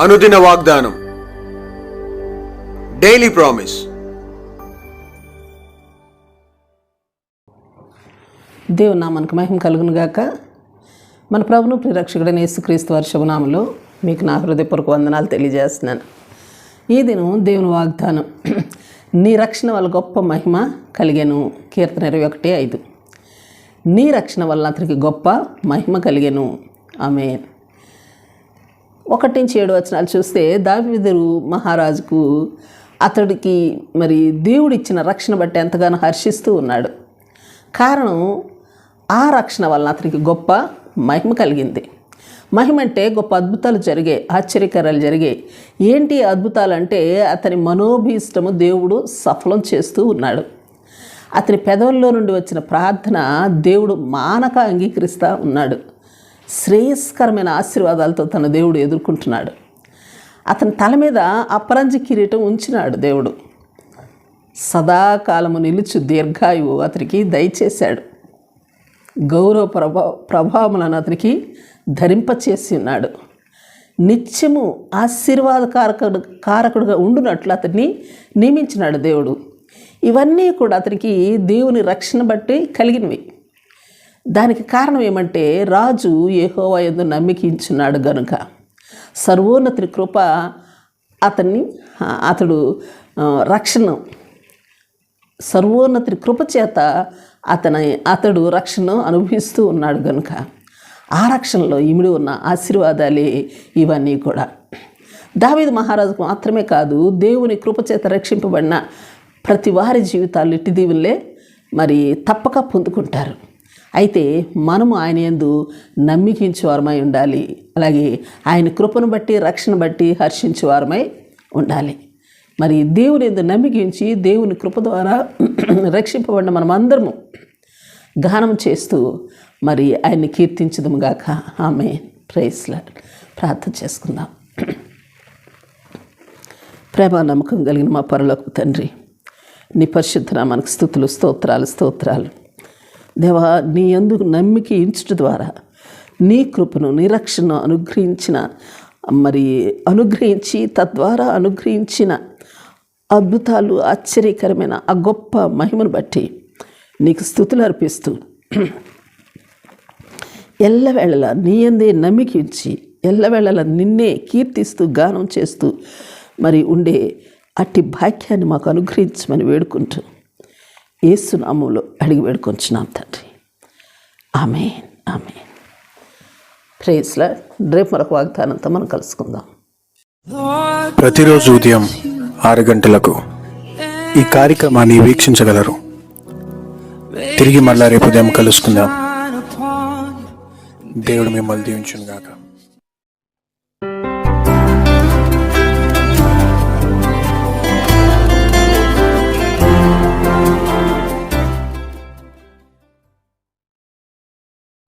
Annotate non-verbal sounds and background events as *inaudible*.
అనుదిన వాగ్దానం. Daily promise దేవుని నామానికి మహిమ కలుగును గాక. మన ప్రభును ప్రిరక్షకుడైన యేసుక్రీస్తు వారి శుభనామలో మీకు నా హృదయపూర్వక వందనాలు తెలియజేస్తున్నాను. ఈ దినం దేవుని వాగ్దానం. నీ రక్షణ వల్ల గొప్ప మహిమ కలిగాను. కీర్తన ఇరవై ఒకటి ఐదు. నీ రక్షణ వల్ల అతనికి గొప్ప మహిమ కలిగాను. ఆమె ఒకటి నుంచి ఏడు వచనాలు చూస్తే దావిదరు మహారాజుకు అతడికి మరి దేవుడిచ్చిన రక్షణ బట్టి ఎంతగానో హర్షిస్తూ ఉన్నాడు. కారణం ఆ రక్షణ వలన అతనికి గొప్ప మహిమ కలిగింది. మహిమ అంటే గొప్ప అద్భుతాలు జరిగాయి ఆశ్చర్యకరాలు జరిగాయి ఏంటి అద్భుతాలు అంటే అతని మనోభీష్టము దేవుడు సఫలం చేస్తూ ఉన్నాడు. అతని పెదవుల్లో నుండి వచ్చిన ప్రార్థన దేవుడు మానక అంగీకరిస్తూ ఉన్నాడు. శ్రేయస్కరమైన ఆశీర్వాదాలతో తన దేవుడు ఎదుర్కొంటున్నాడు. అతని తల మీద అపరంజి కిరీటం ఉంచినాడు దేవుడు. సదాకాలము నిలుచు దీర్ఘాయువు అతనికి దయచేశాడు. గౌరవ ప్రభా ప్రభావములను అతనికి ధరింపచేసి ఉన్నాడు. నిత్యము ఆశీర్వాదకారకుడు కారకుడుగా ఉండునట్లు అతన్ని నియమించినాడు దేవుడు. ఇవన్నీ కూడా అతనికి దేవుని రక్షణ బట్టి కలిగినవి. దానికి కారణం ఏమంటే రాజు ఏహోవా ఎందు నమ్మికించున్నాడు గనుక. సర్వోన్నతి కృప అతన్ని అతడు రక్షణ సర్వోన్నతి కృప చేత అతని అతడు రక్షణ అనుభవిస్తూ ఉన్నాడు కనుక ఆ రక్షణలో ఇమిడి ఉన్న ఆశీర్వాదాలే ఇవన్నీ కూడా. దావీదు మహారాజుకు మాత్రమే కాదు దేవుని కృపచేత రక్షింపబడిన ప్రతి వారి జీవితాలు ఇట్టి దీవులే మరి తప్పక పొందుకుంటారు. అయితే మనము ఆయన యందు నమ్మికించేవారమై ఉండాలి. అలాగే ఆయన కృపను బట్టి రక్షణ బట్టి హర్షించేవారమై ఉండాలి. మరి దేవుని ఎందు నమ్మికించి దేవుని కృప ద్వారా *clears throat* రక్షింపబడిన మనం అందరము గానం చేస్తూ మరి ఆయన్ని కీర్తించదము గాక. ఆమె ప్రేస్లా ప్రార్థన చేసుకుందాం. *clears throat* ప్రేమ నమ్మకం కలిగిన మా పరలోకి తండ్రి నీ పరిశుద్ధ మనకు స్థుతులు స్తోత్రాలు స్తోత్రాలు. దేవా నీ ఎందుకు నమ్మిక ఇంచుట ద్వారా నీ కృపను నిరక్షణ అనుగ్రహించిన మరి అనుగ్రహించి తద్వారా అనుగ్రహించిన అద్భుతాలు ఆశ్చర్యకరమైన ఆ గొప్ప మహిమను బట్టి నీకు స్థుతులు అర్పిస్తూ ఎల్లవేళలా నీ అందే నమ్మికించి ఎల్లవేళలా నిన్నే కీర్తిస్తూ గానం చేస్తూ మరి ఉండే అట్టి భాగ్యాన్ని మాకు అనుగ్రహించమని వేడుకుంటూ ఏసునామంలో అడిగి వేడుకొంచున్నాం తండ్రి. ఆమె ఆమె ప్రేస్లా రేపు మరొక వాగ్దానంతో మనం కలుసుకుందాం. ప్రతిరోజు ఉదయం ఆరు గంటలకు ఈ కార్యక్రమాన్ని వీక్షించగలరు. తిరిగి మళ్ళా రేపు ఉదయం కలుసుకుందాం. దేవుడు మిమ్మల్ని దీవించును గాక